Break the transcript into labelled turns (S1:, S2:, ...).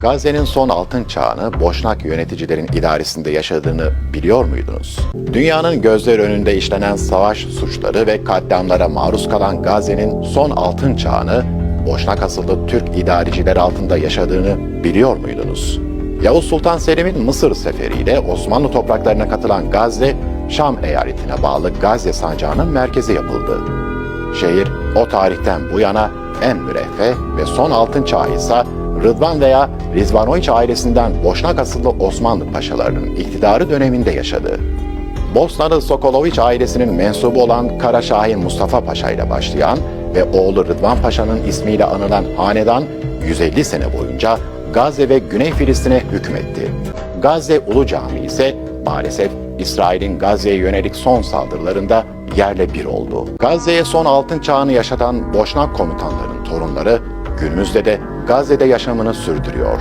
S1: Gazze'nin son altın çağını Boşnak yöneticilerin idaresinde yaşadığını biliyor muydunuz? Dünyanın gözler önünde işlenen savaş suçları ve katliamlara maruz kalan Gazze'nin son altın çağını Boşnak asıllı Türk idareciler altında yaşadığını biliyor muydunuz? Yavuz Sultan Selim'in Mısır seferiyle Osmanlı topraklarına katılan Gazze, Şam eyaletine bağlı Gazze sancağının merkezi yapıldı. Şehir o tarihten bu yana en müreffeh ve son altın çağı ise Rıdvan veya Rizvanoviç ailesinden Boşnak asıllı Osmanlı paşalarının iktidarı döneminde yaşadı. Bosnalı Sokoloviç ailesinin mensubu olan Kara Şahin Mustafa Paşa ile başlayan ve oğlu Rıdvan Paşa'nın ismiyle anılan hanedan 150 sene boyunca Gazze ve Güney Filistin'e hükmetti. Gazze Ulu Camii ise maalesef İsrail'in Gazze'ye yönelik son saldırılarında yerle bir oldu. Gazze'ye son altın çağını yaşatan Boşnak komutanların torunları günümüzde de Gazze'de yaşamını sürdürüyor.